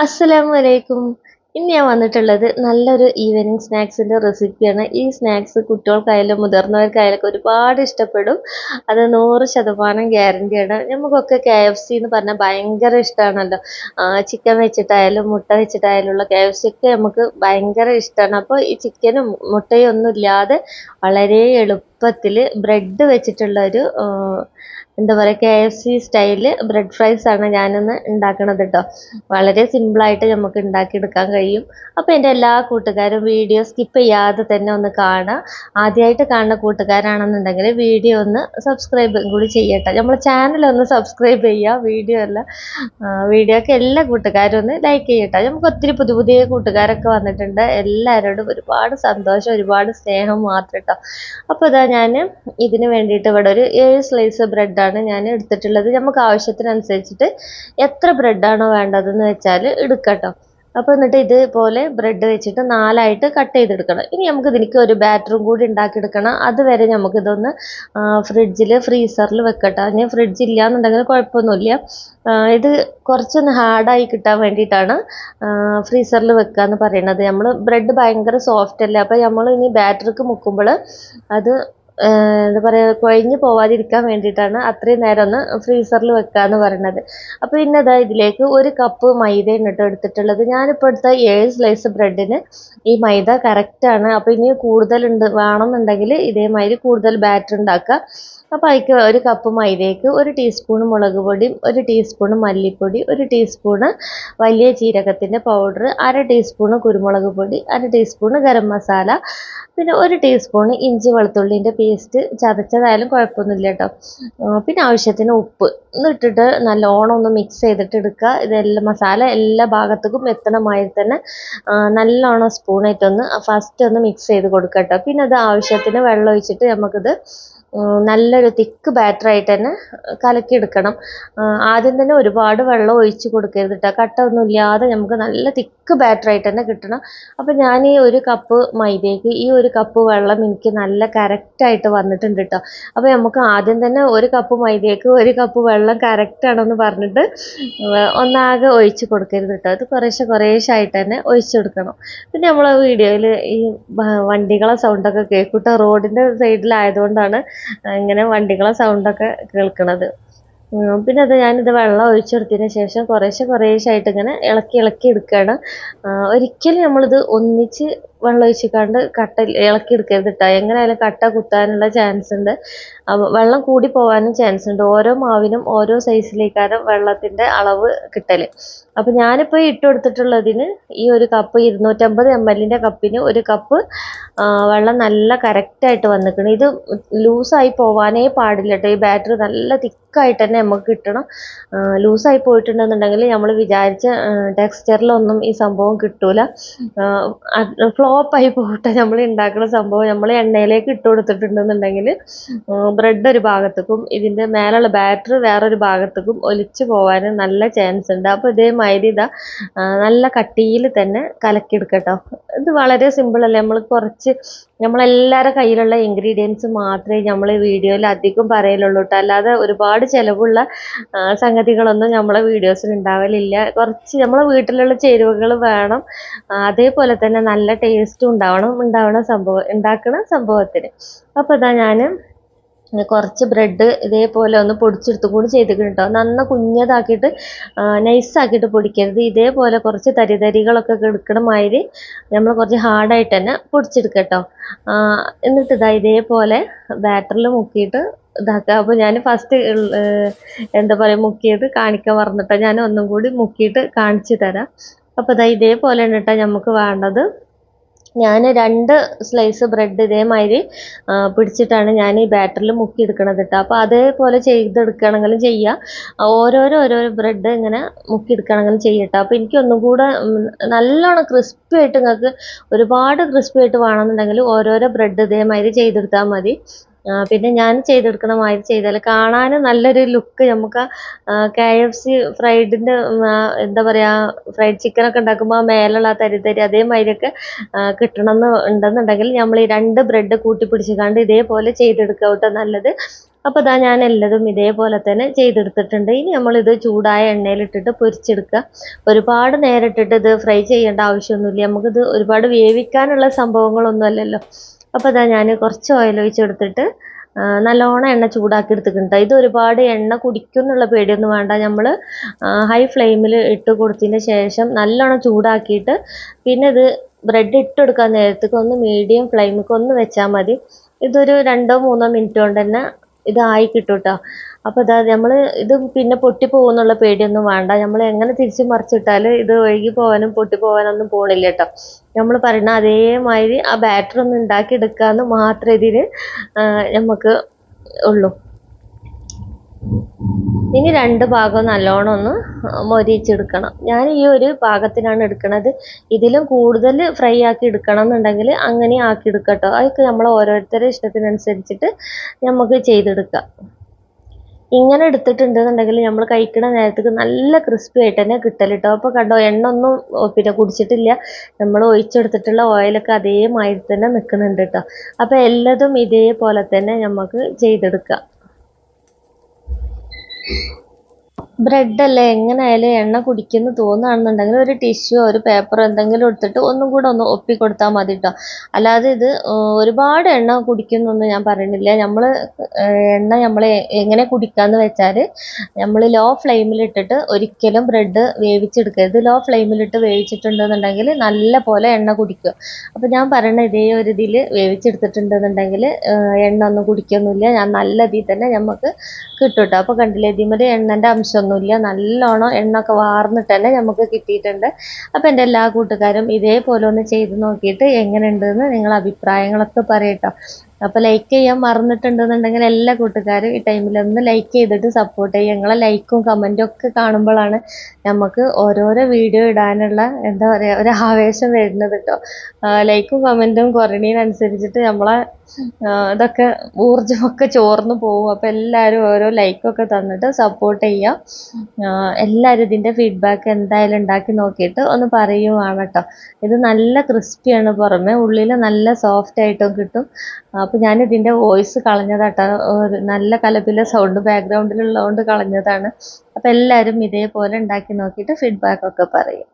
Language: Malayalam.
അസ്സലാമു അലൈക്കും ഇന്ന് ഞാൻ വന്നിട്ടുള്ളത് നല്ലൊരു ഈവനിങ് സ്നാക്സിന്റെ റെസിപ്പിയാണ് ഈ സ്നാക്സ് കുട്ടികൾക്കായാലും മുതിർന്നവർക്കായാലും ഒരുപാട് ഇഷ്ടപ്പെടും. അത് നൂറ് ശതമാനം ഗ്യാരന്റിയാണ് നമുക്കൊക്കെ കെ എഫ് സി എന്ന് പറഞ്ഞാൽ ഭയങ്കര ഇഷ്ടമാണല്ലോ ചിക്കൻ വെച്ചിട്ടായാലും മുട്ട വെച്ചിട്ടായാലും ഉള്ള കെ എഫ് സി ഒക്കെ നമുക്ക് ഭയങ്കര ഇഷ്ടമാണ് അപ്പോൾ ഈ ചിക്കനും മുട്ടയും ഒന്നും ഇല്ലാതെ വളരെ എളുപ്പത്തിൽ ബ്രെഡ് വെച്ചിട്ടുള്ള ഒരു എന്താ പറയുക K F C style bread fries ആണ് ഞാനിന്ന് ഉണ്ടാക്കണത് കേട്ടോ വളരെ സിമ്പിളായിട്ട് നമുക്ക് ഉണ്ടാക്കിയെടുക്കാൻ കഴിയും. അപ്പോൾ എന്റെ എല്ലാ കൂട്ടുകാരും വീഡിയോ സ്കിപ്പ് ചെയ്യാതെ തന്നെ ഒന്ന് കാണുക. ആദ്യമായിട്ട് കാണുന്ന കൂട്ടുകാരാണെന്നുണ്ടെങ്കിൽ വീഡിയോ ഒന്ന് സബ്സ്ക്രൈബ് കൂടി ചെയ്യട്ടെ. നമ്മളെ ചാനൽ ഒന്ന് സബ്സ്ക്രൈബ് ചെയ്യുക വീഡിയോ അല്ല വീഡിയോക്ക് എല്ലാ കൂട്ടുകാരും ഒന്ന് ലൈക്ക് ചെയ്യട്ടെ. നമുക്ക് ഒത്തിരി പുതിയ പുതിയ കൂട്ടുകാരൊക്കെ വന്നിട്ടുണ്ട്. എല്ലാവരോടും ഒരുപാട് സന്തോഷം ഒരുപാട് സ്നേഹം മാത്രം കേട്ടോ അപ്പോൾ ഇതാ ഞാൻ ഇതിന് വേണ്ടിയിട്ട് ഇവിടെ ഒരു ഏഴ് സ്ലൈസ് ബ്രെഡാണ് ഞാൻ എടുത്തിട്ടുള്ളത്. നമുക്ക് ആവശ്യത്തിനനുസരിച്ചിട്ട് എത്ര ബ്രെഡാണോ വേണ്ടതെന്ന് വെച്ചാൽ എടുക്കട്ടോ. അപ്പോൾ എന്നിട്ട് ഇതുപോലെ ബ്രെഡ് വെച്ചിട്ട് നാലായിട്ട് കട്ട് ചെയ്തെടുക്കണം. ഇനി നമുക്ക് ഇതിലേക്ക് ഒരു ബാറ്ററും കൂടി ഉണ്ടാക്കിയെടുക്കണം. അതുവരെ നമുക്കിതൊന്ന് ഫ്രിഡ്ജിൽ ഫ്രീസറിൽ വെക്കട്ടെ. അതിന് ഫ്രിഡ്ജ് ഇല്ല എന്നുണ്ടെങ്കിൽ കുഴപ്പമൊന്നുമില്ല ഇത് കുറച്ചൊന്ന് ഹാർഡായി കിട്ടാൻ വേണ്ടിയിട്ടാണ് ഫ്രീസറിൽ വെക്കുക എന്ന് പറയുന്നത്. നമ്മൾ ബ്രെഡ് ഭയങ്കര സോഫ്റ്റ് അല്ലേ? അപ്പോൾ നമ്മൾ ഇനി ബാറ്ററിക്ക് മുക്കുമ്പോൾ അത് എന്താ പറയുക കുഴഞ്ഞു പോവാതിരിക്കാൻ വേണ്ടിയിട്ടാണ് അത്രയും നേരം ഒന്ന് ഫ്രീസറിൽ വെക്കുക എന്ന് പറയുന്നത് അപ്പോൾ അതാ ഇതിലേക്ക് ഒരു കപ്പ് മൈദയാണ് കേട്ടോ എടുത്തിട്ടുള്ളത്. ഞാനിപ്പോൾ എടുത്ത ഏഴ് സ്ലൈസ് ബ്രെഡിന് ഈ മൈദ കറക്റ്റാണ് അപ്പോൾ ഇനി കൂടുതലുണ്ട് വേണമെന്നുണ്ടെങ്കിൽ ഇതേമാതിരി കൂടുതൽ ബാറ്റർ ഉണ്ടാക്കുക. അപ്പോൾ അതിലേക്ക് ഒരു കപ്പ് മൈദയ്ക്ക് ഒരു ടീസ്പൂൺ മുളക് പൊടിയും ഒരു ടീസ്പൂൺ മല്ലിപ്പൊടി ഒരു ടീസ്പൂണ് വലിയ ജീരകത്തിന്റെ പൗഡർ അര ടീസ്പൂൺ കുരുമുളക് പൊടി അര ടീസ്പൂൺ ഗരം മസാല പിന്നെ ഒരു ടീസ്പൂൺ ഇഞ്ചി വെളുത്തുള്ളിന്റെ പേസ്റ്റ് ചതച്ചതായാലും കുഴപ്പമൊന്നുമില്ല കേട്ടോ. പിന്നെ ആവശ്യത്തിന് ഉപ്പ്. എന്നിട്ടിട്ട് നല്ലോണം ഒന്ന് മിക്സ് ചെയ്തിട്ട് എടുക്കുക. ഇതെല്ലാം മസാല എല്ലാ ഭാഗത്തേക്കും എത്തണമായി തന്നെ. നല്ലോണം സ്പൂണായിട്ടൊന്ന് ഫസ്റ്റ് ഒന്ന് മിക്സ് ചെയ്ത് കൊടുക്കുക പിന്നെ അത് ആവശ്യത്തിന് വെള്ളം ഒഴിച്ചിട്ട് നമുക്കിത് നല്ലൊരു തിക്ക് ബാറ്ററായിട്ട് തന്നെ കലക്കിയെടുക്കണം. ആദ്യം തന്നെ ഒരുപാട് വെള്ളം ഒഴിച്ച് കൊടുക്കരുത് കേട്ടോ കട്ട ഒന്നും ഇല്ലാതെ നമുക്ക് നല്ല തിക്ക് ബാറ്ററായിട്ട് തന്നെ കിട്ടണം. അപ്പോൾ ഞാൻ ഈ ഒരു കപ്പ് മൈദയ്ക്ക് ഈ ഒരു കപ്പ് വെള്ളം എനിക്ക് നല്ല കറക്റ്റായിട്ട് വന്നിട്ടുണ്ട് കേട്ടോ അപ്പോൾ നമുക്ക് ആദ്യം തന്നെ ഒരു കപ്പ് മൈദയ്ക്ക് ഒരു കപ്പ് വെള്ളം കറക്റ്റാണെന്ന് പറഞ്ഞിട്ട് ഒന്നാകെ ഒഴിച്ച് കൊടുക്കരുത് കേട്ടോ അത് കുറേശ്ശെ കുറേശ്ശെ ആയിട്ട് തന്നെ ഒഴിച്ച് കൊടുക്കണം. പിന്നെ നമ്മൾ വീഡിയോയിൽ ഈ വണ്ടികളെ സൗണ്ടൊക്കെ കേൾക്കൂട്ടോ റോഡിന്റെ സൈഡിലായതുകൊണ്ടാണ് ഇങ്ങനെ വണ്ടികളെ സൗണ്ടൊക്കെ കേൾക്കണത്. പിന്നെ അത് ഞാനിത് വെള്ളം ഒഴിച്ചെടുത്തതിന് ശേഷം കുറേശ്ശെ കുറേശ്ശെ ആയിട്ട് ഇങ്ങനെ ഇളക്കി ഇളക്കി എടുക്കുകയാണ്. ഒരിക്കലും നമ്മളിത് ഒന്നിച്ച് വെള്ളം ഒഴിച്ചിക്കാണ്ട് കട്ട ഇളക്കി എടുക്കരുത് കേട്ടോ എങ്ങനെയായാലും കട്ട കുത്താനുള്ള ചാൻസ് ഉണ്ട്. വെള്ളം കൂടി പോകാനും ചാൻസ് ഉണ്ട്. ഓരോ മാവിനും ഓരോ സൈസിലേക്കാണ് വെള്ളത്തിന്റെ അളവ് കിട്ടൽ അപ്പോൾ ഞാനിപ്പോൾ ഇട്ട് കൊടുത്തിട്ടുള്ളതിന് ഈ ഒരു കപ്പ് ഇരുന്നൂറ്റമ്പത് എം എല്ലിന്റെ കപ്പിന് ഒരു കപ്പ് വെള്ളം നല്ല കറക്റ്റായിട്ട് വന്നിക്കണം. ഇത് ലൂസായി പോവാനേ പാടില്ല കേട്ടോ ഈ ബാറ്ററി നല്ല തിക്കായിട്ട് തന്നെ നമുക്ക് കിട്ടണം ലൂസായി പോയിട്ടുണ്ടെന്നുണ്ടെങ്കിൽ നമ്മൾ വിചാരിച്ച ടെക്സ്ചറിലൊന്നും ഈ സംഭവം കിട്ടൂല. ഫ്ലോപ്പായി പോകട്ടെ നമ്മൾ ഉണ്ടാക്കുന്ന സംഭവം നമ്മൾ എണ്ണയിലേക്ക് ഇട്ട് കൊടുത്തിട്ടുണ്ടെന്നുണ്ടെങ്കിൽ ബ്രെഡ് ഒരു ഭാഗത്തേക്കും ഇതിന്റെ മേലുള്ള ബാറ്റർ വേറൊരു ഭാഗത്തേക്കും ഒലിച്ച് പോകാൻ നല്ല ചാൻസ് ഉണ്ട്. അപ്പോൾ ഇതേമാതിരി ഇതാ നല്ല കട്ടിയിൽ തന്നെ കലക്കിയെടുക്കട്ടോ. ഇത് വളരെ സിമ്പിൾ അല്ലേ? നമ്മൾ കുറച്ച് നമ്മളെല്ലാവരുടെ കയ്യിലുള്ള ഇൻഗ്രീഡിയൻസ് മാത്രമേ നമ്മൾ വീഡിയോയിൽ അധികം പറയലുള്ളൂ കേട്ടോ അല്ലാതെ ഒരുപാട് ചിലവുള്ള സംഗതികളൊന്നും നമ്മളെ വീഡിയോസിൽ ഉണ്ടാവലില്ല. കുറച്ച് നമ്മളെ വീട്ടിലുള്ള ചേരുവകൾ വേണം. അതേപോലെ തന്നെ നല്ല ടേസ്റ്റും ഉണ്ടാവണം ഉണ്ടാവണ സംഭവം ഉണ്ടാക്കണ സംഭവത്തിന്. അപ്പോൾ ഇതാ ഞാൻ കുറച്ച് ബ്രെഡ് ഇതേപോലെ ഒന്ന് പൊടിച്ചെടുത്ത് കൂടി ചെയ്തിട്ടുണ്ട് കേട്ടോ നന്ന കുഞ്ഞതാക്കിയിട്ട് നൈസാക്കിയിട്ട് പൊടിക്കരുത്. ഇതേപോലെ കുറച്ച് തരി തരികളൊക്കെ എടുക്കണ മാതിരി നമ്മൾ കുറച്ച് ഹാർഡായിട്ട് തന്നെ പൊടിച്ചെടുക്കട്ടോ കേട്ടോ എന്നിട്ട് ഇതാ ഇതേപോലെ ബാറ്ററിൽ മുക്കിയിട്ട് ഇതാക്കുക അപ്പോൾ ഞാൻ ഫസ്റ്റ് എന്താ പറയുക മുക്കിയത് കാണിക്കാൻ പറഞ്ഞിട്ടാണ് ഞാൻ ഒന്നും കൂടി മുക്കിയിട്ട് കാണിച്ചു തരാം. അപ്പോൾ ഇതാ ഇതേപോലെയാണ് കേട്ടോ നമുക്ക് വേണ്ടത്. ഞാൻ രണ്ട് സ്ലൈസ് ബ്രെഡ് ഇതേമാതിരി പിടിച്ചിട്ടാണ് ഞാൻ ഈ ബാറ്ററിൽ മുക്കി എടുക്കണത് കേട്ടോ അപ്പോൾ അതേപോലെ ചെയ്തെടുക്കുകയാണെങ്കിലും ചെയ്യുക ഓരോരോ ഓരോരോ ബ്രെഡ് ഇങ്ങനെ മുക്കി എടുക്കുകയാണെങ്കിലും ചെയ്യട്ടോ അപ്പോൾ എനിക്കൊന്നും കൂടെ നല്ലോണം ക്രിസ്പി ആയിട്ട് നിങ്ങൾക്ക് ഒരുപാട് ക്രിസ്പി ആയിട്ട് വേണമെന്നുണ്ടെങ്കിൽ ഓരോരോ ബ്രെഡ് ഇതേമാതിരി ചെയ്തെടുത്താൽ മതി. പിന്നെ ഞാൻ ചെയ്തെടുക്കണ മാതിരി ചെയ്താൽ കാണാൻ നല്ലൊരു ലുക്ക് നമുക്ക് കെ എഫ് സി ഫ്രൈഡിന്റെ എന്താ പറയുക ഫ്രൈഡ് ചിക്കനൊക്കെ ഉണ്ടാക്കുമ്പോൾ മേലുള്ള തരി തരി അതേമാതിരിയൊക്കെ കിട്ടണം എന്ന് ഉണ്ടെന്നുണ്ടെങ്കിൽ നമ്മൾ ഈ രണ്ട് ബ്രെഡ് കൂട്ടി പിടിച്ചിക്കാണ്ട് ഇതേപോലെ ചെയ്തെടുക്കുക കേട്ടോ നല്ലത്. അപ്പോൾ ഇതാ ഞാൻ എല്ലതും ഇതേപോലെ തന്നെ ചെയ്തെടുത്തിട്ടുണ്ട്. ഇനി നമ്മളിത് ചൂടായ എണ്ണയിലിട്ടിട്ട് പൊരിച്ചെടുക്കുക ഒരുപാട് നേരം ഇട്ടിട്ട് ഇത് ഫ്രൈ ചെയ്യേണ്ട ആവശ്യമൊന്നുമില്ല. നമുക്കിത് ഒരുപാട് വേവിക്കാനുള്ള സംഭവങ്ങളൊന്നും അല്ലല്ലോ അപ്പോൾ ഇതാ ഞാൻ കുറച്ച് ഓയിൽ ഒഴിച്ചെടുത്തിട്ട് നല്ലോണം എണ്ണ ചൂടാക്കി എടുത്തിട്ടുണ്ട് ഇത് ഒരുപാട് എണ്ണ കുടിക്കും എന്നുള്ള പേടിയൊന്നും വേണ്ട. നമ്മൾ ഹൈ ഫ്ലെയിമിൽ ഇട്ട് കൊടുത്തതിന് ശേഷം നല്ലോണം ചൂടാക്കിയിട്ട് പിന്നെ ഇത് ബ്രെഡ് ഇട്ട് കൊടുക്കാൻ നേരത്തേക്ക് ഒന്ന് മീഡിയം ഫ്ലെയിമിലേക്ക് ഒന്ന് വെച്ചാൽ മതി. ഇതൊരു രണ്ടോ മൂന്നോ മിനിറ്റ് കൊണ്ട് തന്നെ ഇതായി കിട്ടും കേട്ടോ അപ്പോൾ ഇതാ നമ്മൾ ഇത് പിന്നെ പൊട്ടി പോകുന്നുള്ള പേടിയൊന്നും വേണ്ട. നമ്മൾ എങ്ങനെ തിരിച്ച് മറിച്ചിട്ടാൽ ഇത് ഒഴുകി പോകാനും പൊട്ടി പോകാനൊന്നും പോണില്ല കേട്ടോ. നമ്മൾ പറയുന്ന അതേമാതിരി ആ ബാറ്റർ ഒന്ന് ഉണ്ടാക്കി എടുക്കാമെന്ന് മാത്രമേ ഇതിന് നമുക്ക് ഉള്ളൂ. ഇനി രണ്ട് ഭാഗവും നല്ലോണം ഒന്ന് മൊരിച്ചെടുക്കണം ഞാൻ ഈ ഒരു പാകത്തിനാണ് എടുക്കുന്നത് ഇതിലും കൂടുതൽ ഫ്രൈ ആക്കി എടുക്കണം എന്നുണ്ടെങ്കിൽ അങ്ങനെ ആക്കി എടുക്കട്ടോ. അതൊക്കെ നമ്മൾ ഓരോരുത്തരുടെ ഇഷ്ടത്തിനനുസരിച്ചിട്ട് നമുക്ക് ചെയ്തെടുക്കാം. ഇങ്ങനെ എടുത്തിട്ടുണ്ടെന്നുണ്ടെങ്കിൽ നമ്മൾ കഴിക്കുന്ന നേരത്തേക്ക് നല്ല ക്രിസ്പി ആയിട്ട് തന്നെ കിട്ടൽ കേട്ടോ അപ്പോൾ കണ്ടോ എണ്ണ ഒന്നും പിന്നെ കുടിച്ചിട്ടില്ല. നമ്മൾ ഒഴിച്ചെടുത്തിട്ടുള്ള ഓയിലൊക്കെ അതേമാതിരി തന്നെ നിൽക്കുന്നുണ്ട് കേട്ടോ. അപ്പോൾ എല്ലാതും ഇതേപോലെ തന്നെ നമുക്ക് ചെയ്തെടുക്കാം. ബ്രെഡ് അല്ലേ എങ്ങനെയായാലും എണ്ണ കുടിക്കുന്നു തോന്നുകയാണെന്നുണ്ടെങ്കിൽ ഒരു ടിഷ്യൂ ഒരു പേപ്പർ എന്തെങ്കിലും എടുത്തിട്ട് ഒന്നും കൂടെ ഒന്ന് ഒപ്പി കൊടുത്താൽ മതി കേട്ടോ അല്ലാതെ ഇത് ഒരുപാട് എണ്ണ കുടിക്കുന്നൊന്നും ഞാൻ പറയുന്നില്ല. നമ്മൾ എണ്ണ നമ്മൾ എങ്ങനെ കുടിക്കാന്ന് വെച്ചാൽ നമ്മൾ ലോ ഫ്ലെയിമിലിട്ടിട്ട് ഒരിക്കലും ബ്രെഡ് വേവിച്ചെടുക്കരുത്. ലോ ഫ്ലെയിമിലിട്ട് വേവിച്ചിട്ടുണ്ടെന്നുണ്ടെങ്കിൽ നല്ല പോലെ എണ്ണ കുടിക്കും അപ്പോൾ ഞാൻ പറയുന്ന ഇതേ ഒരു ഇതിൽ വേവിച്ചെടുത്തിട്ടുണ്ടെന്നുണ്ടെങ്കിൽ എണ്ണ ഒന്നും കുടിക്കൊന്നുമില്ല. ഞാൻ നല്ല ഇതിൽ തന്നെ നമുക്ക് കിട്ടും കേട്ടോ അപ്പോൾ കണ്ടില്ലേ ഇതിമൊരു എണ്ണന്റെ അംശമൊന്നുമില്ല നല്ലോണം എണ്ണൊക്കെ വാർന്നിട്ട് തന്നെ നമുക്ക് കിട്ടിയിട്ടുണ്ട്. അപ്പോൾ എന്റെ എല്ലാ കൂട്ടുകാരും ഇതേപോലെ ഒന്ന് ചെയ്ത് നോക്കിയിട്ട് എങ്ങനെയുണ്ടെന്ന് നിങ്ങൾ അഭിപ്രായങ്ങളൊക്കെ പറയട്ടോ. അപ്പോൾ ലൈക്ക് ചെയ്യാൻ മറന്നിട്ടുണ്ടെന്നുണ്ടെങ്കിൽ എല്ലാ കൂട്ടുകാരും ഈ ടൈമിൽ ഒന്ന് ലൈക്ക് ചെയ്തിട്ട് സപ്പോർട്ട് ചെയ്യുക. നിങ്ങളെ ലൈക്കും കമന്റും ഒക്കെ കാണുമ്പോഴാണ് നമുക്ക് ഓരോരോ വീഡിയോ ഇടാനുള്ള എന്താ പറയുക ഒരു ആവേശം വരുന്നത് കേട്ടോ. ലൈക്കും കമന്റും കുറയണതിനനുസരിച്ചിട്ട് നമ്മളെ ഇതൊക്കെ ഊർജമൊക്കെ ചോർന്നു പോകും. അപ്പോൾ എല്ലാരും ഓരോ ലൈക്കൊക്കെ തന്നിട്ട് സപ്പോർട്ട് ചെയ്യുക എല്ലാരും ഇതിന്റെ ഫീഡ്ബാക്ക് എന്തായാലും ഉണ്ടാക്കി നോക്കിയിട്ട് ഒന്ന് പറയുവാണ് കേട്ടോ. ഇത് നല്ല ക്രിസ്പിയാണ് പുറമെ. ഉള്ളിൽ നല്ല സോഫ്റ്റ് ആയിട്ടും കിട്ടും. അപ്പോൾ ഞാൻ ഇതിന്റെ വോയിസ് കളഞ്ഞതാട്ടോ നല്ല കലപില സൗണ്ട് ബാക്ക്ഗ്രൗണ്ടിലുള്ളതുകൊണ്ട് കളഞ്ഞതാണ്. അപ്പോൾ എല്ലാരും ഇതേപോലെ ഉണ്ടാക്കി നോക്കിയിട്ട് ഫീഡ്ബാക്ക് ഒക്കെ പറയും.